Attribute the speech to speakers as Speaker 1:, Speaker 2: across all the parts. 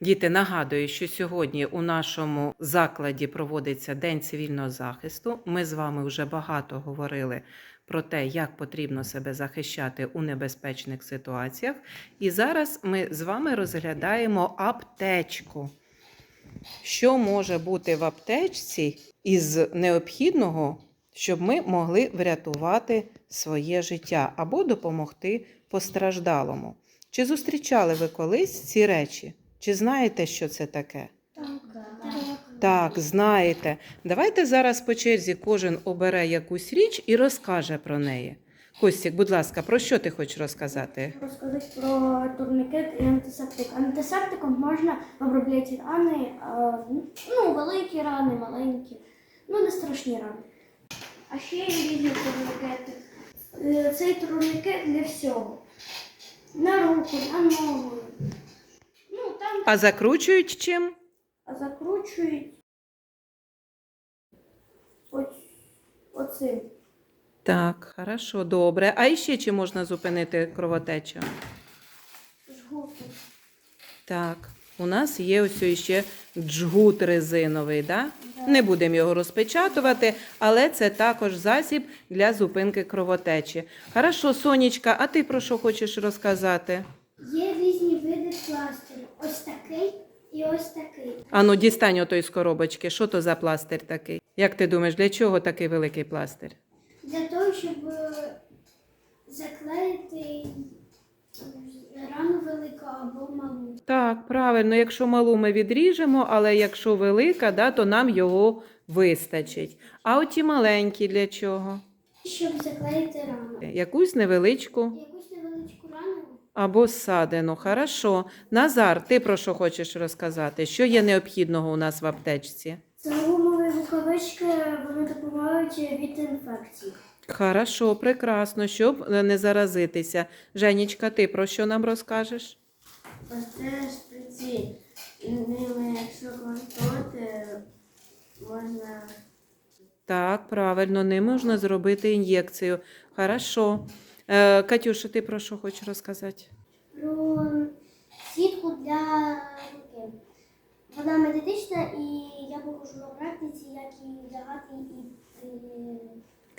Speaker 1: Діти, нагадую, що сьогодні у нашому закладі проводиться День цивільного захисту. Ми з вами вже багато говорили про те, як потрібно себе захищати у небезпечних ситуаціях. І зараз ми з вами розглядаємо аптечку. Що може бути в аптечці із необхідного, щоб ми могли врятувати своє життя або допомогти постраждалому? Чи зустрічали ви колись ці речі? Чи знаєте, що це таке? Так, знаєте. Давайте зараз по черзі кожен обере якусь річ і розкаже про неї. Костік, будь ласка, про що ти хочеш розказати?
Speaker 2: Розказати про турнікет і антисептик. Антисептиком можна обробляти рани, ну, великі рани, маленькі, ну не страшні рани. А ще є різні турнікети. Е, Цей турнікет для всього. На руку, на ногу.
Speaker 1: А закручують чим?
Speaker 2: а закручують ось, оцим.
Speaker 1: Так, хорошо, добре. А іще чи можна зупинити кровотечу?
Speaker 2: жгутом.
Speaker 1: Так, у нас є ось іще джгут резиновий, да? Не будемо його розпечатувати, але це також засіб для зупинки кровотечі. Хорошо, Сонечка, а ти про що хочеш розказати?
Speaker 2: Є різні види пластирю. Ось такий і ось такий.
Speaker 1: Ану, дістань отой з коробочки. Що то за пластир такий? Як ти думаєш, для чого такий великий пластир?
Speaker 2: Для того, щоб е, заклеїти рану велику або малу.
Speaker 1: Так, правильно, якщо малу ми відріжемо, але якщо велика, да, то нам його вистачить. А оті маленькі для чого?
Speaker 2: Щоб заклеїти рану.
Speaker 1: Якусь невеличку. Або ссадину. Хорошо. Назар, ти про що хочеш розказати? Що є необхідного у нас в аптечці?
Speaker 2: Це гумові рукавички, вони допомагають від інфекцій.
Speaker 1: Хорошо, прекрасно, щоб не заразитися. Женічка, ти про що нам розкажеш?
Speaker 2: Це шприці. Ними, якщо користувати, можна
Speaker 1: Так, правильно, не можна зробити ін'єкцію. Хорошо. Е, Катюша, ти про що хочеш розказати?
Speaker 2: про сітку для руки. Вона медична і я покажу на практиці, як її вдягати і е,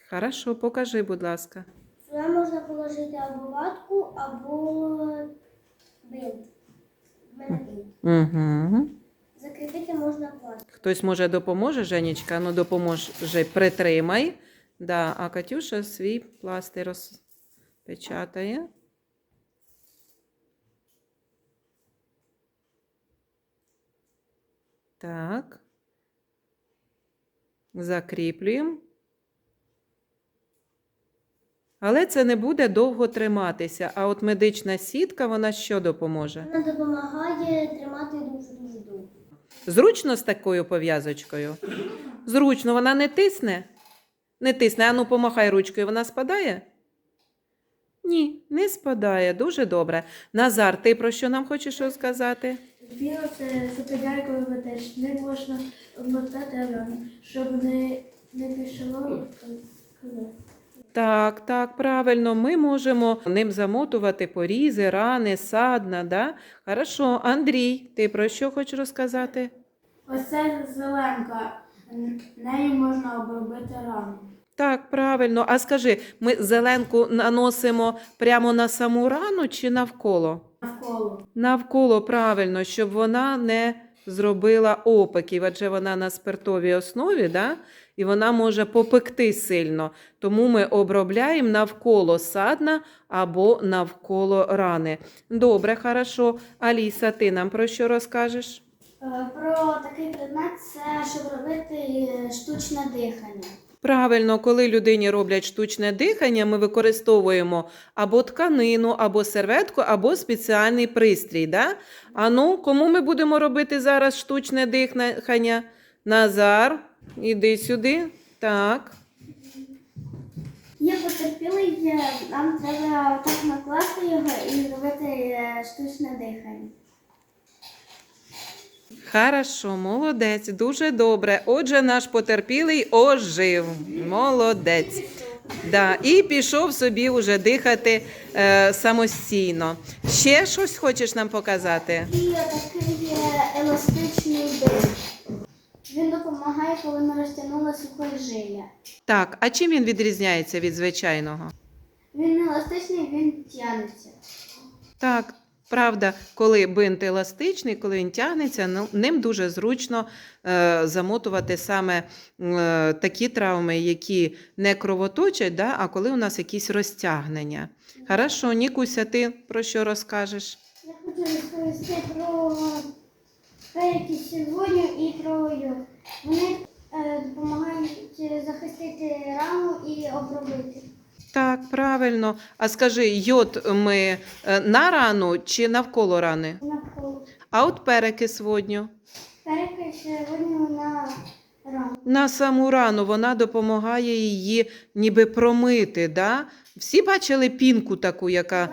Speaker 1: Хорошо, покажи, будь ласка.
Speaker 2: сюди можна положити або ватку, або бинт. В мене бинт.
Speaker 1: Угу.
Speaker 2: Закріпити можна пластик.
Speaker 1: Хтось може допоможе, Женечка? Ну допоможе, притримай. Да, а Катюша свій пластир розпечатає. Так. Закріплюємо. Але це не буде довго триматися. А от медична сітка, вона що допоможе?
Speaker 2: Вона допомагає тримати дуже-дуже довго.
Speaker 1: Зручно з такою пов'язочкою? Зручно, вона не тисне? Не тисне. Ану, помахай ручкою, вона спадає? Ні, не спадає. Дуже добре. Назар, ти про що нам хочеш розказати?
Speaker 2: Він це зупиняє кровотеч. Не можна обмотати рану, щоб не, не пішло.
Speaker 1: Так, так, правильно, ми можемо ним замотувати порізи, рани, садна, да? Хорошо, Андрій, ти про що хочеш розказати?
Speaker 2: Оце зеленка. Нею можна обробити рану.
Speaker 1: Так, правильно. А скажи, ми зеленку наносимо прямо на саму рану чи навколо?
Speaker 2: Навколо.
Speaker 1: Навколо правильно, щоб вона не зробила опиків, адже вона на спиртовій основі, да? і вона може попекти сильно. Тому ми обробляємо навколо садна або навколо рани. Добре, хорошо. Аліса, ти нам про що розкажеш?
Speaker 2: Е, Про такий предмет це щоб робити е, штучне дихання.
Speaker 1: Правильно, коли людині роблять штучне дихання, ми використовуємо або тканину, або серветку, або спеціальний пристрій. Да? А ну, кому ми будемо робити зараз штучне дихання? Назар, іди сюди. Так.
Speaker 2: Є потерпілий, є, нам треба так накласти його і робити е, штучне дихання.
Speaker 1: Хорошо, молодець, дуже добре. Отже, наш потерпілий ожив. Молодець. Да, І пішов собі уже дихати е, самостійно. Ще щось хочеш нам показати?
Speaker 2: І такий е, еластичний диск. Він допомагає, коли ми розтягнули сухожилля.
Speaker 1: Так, а чим він відрізняється від звичайного?
Speaker 2: Він не еластичний, він тягнеться.
Speaker 1: Так, правда, коли бинт еластичний, коли він тягнеться, ну, ним дуже зручно е, замотувати саме е, такі травми, які не кровоточать, да, а коли у нас якісь розтягнення. Хорошо, Нікуся, ти про що розкажеш?
Speaker 2: Я хочу розповісти про переки сьогодні і про йод. Вони е, допомагають захистити раму і обробити.
Speaker 1: Так, правильно. А скажи, йод ми е, на рану чи навколо рани?
Speaker 2: Навколо.
Speaker 1: А от перекис водню?
Speaker 2: Переки сьогодні на раму.
Speaker 1: На саму рану вона допомагає її ніби промити. Да? Всі бачили пінку таку, яка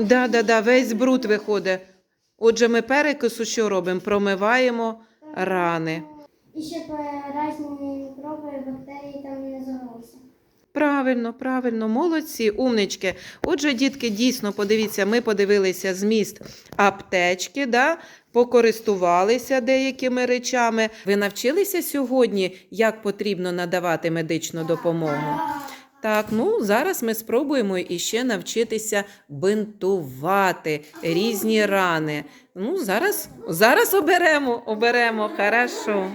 Speaker 1: да, да, да, весь бруд виходить. Отже, ми перекису що робимо? Промиваємо рани.
Speaker 2: І щоб е, різні мікроби, бактерії там.
Speaker 1: Правильно, правильно, молодці, умнички. Отже, дітки, дійсно, подивіться, ми подивилися зміст аптечки, да? покористувалися деякими речами. Ви навчилися сьогодні, як потрібно надавати медичну допомогу? Так, ну зараз ми спробуємо іще навчитися бинтувати різні рани. Ну, зараз, зараз оберемо, оберемо, хорошо.